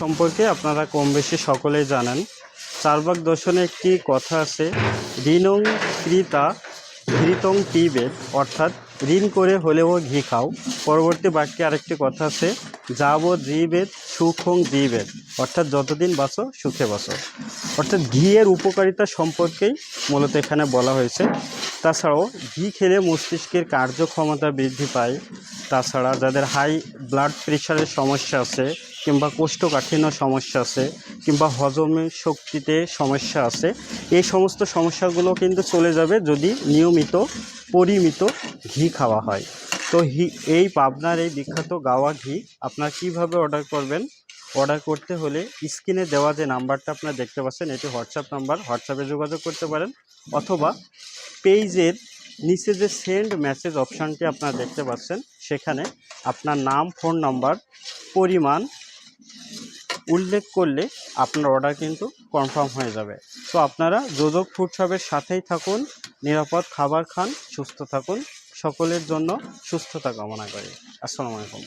সম্পর্কে আপনারা কম বেশি সকলেই জানেন। চারবাক দর্শনে একটি কথা আছে ঋণং ক্রিতা ঘৃতং পিবেদ অর্থাৎ ঋণ করে হলেও ঘি খাও পরবর্তী বাক্যে আরেকটি কথা আছে যাব জীবেদ সুখং জীবেদ অর্থাৎ যতদিন বাঁচো, সুখে বাঁচো। অর্থাৎ ঘিয়ের উপকারিতা সম্পর্কেই মূলত এখানে বলা হয়েছে। তাছাড়াও ঘি খেলে মস্তিষ্কের কার্যক্ষমতা বৃদ্ধি পায়। তাছাড়া যাদের হাই ব্লাড প্রেশারের সমস্যা আছে, কিংবা কোষ্ঠকাঠিন্য সমস্যা আছে, কিংবা হজমের শক্তিতে সমস্যা আছে, এই সমস্ত সমস্যাগুলো কিন্তু চলে যাবে যদি নিয়মিত, পরিমিত ঘি খাওয়া হয়। তো হি, এই পাবনার এই বিখ্যাত গাওয়া ঘি, আপনার কীভাবে অর্ডার করবেন? অর্ডার করতে হলে স্ক্রিনে দেওয়া যে নাম্বারটা আপনারা দেখতে পাচ্ছেন, এটি হোয়াটসঅ্যাপ নাম্বার হোয়াটসঅ্যাপে যোগাযোগ করতে পারেন, অথবা পেজের নিচে যে সেন্ড মেসেজ অপশানটি আপনারা দেখতে পাচ্ছেন, সেখানে আপনার নাম ফোন নাম্বার পরিমাণ উল্লেখ করলে আপনার অর্ডার কিন্তু কনফার্ম হয়ে যাবে। তো আপনারা যোজক ফুড সাথেই থাকুন, নিরাপদ খাবার খান, সুস্থ থাকুন। সকলের জন্য সুস্থতা কামনা করি। আসসালামু আলাইকুম।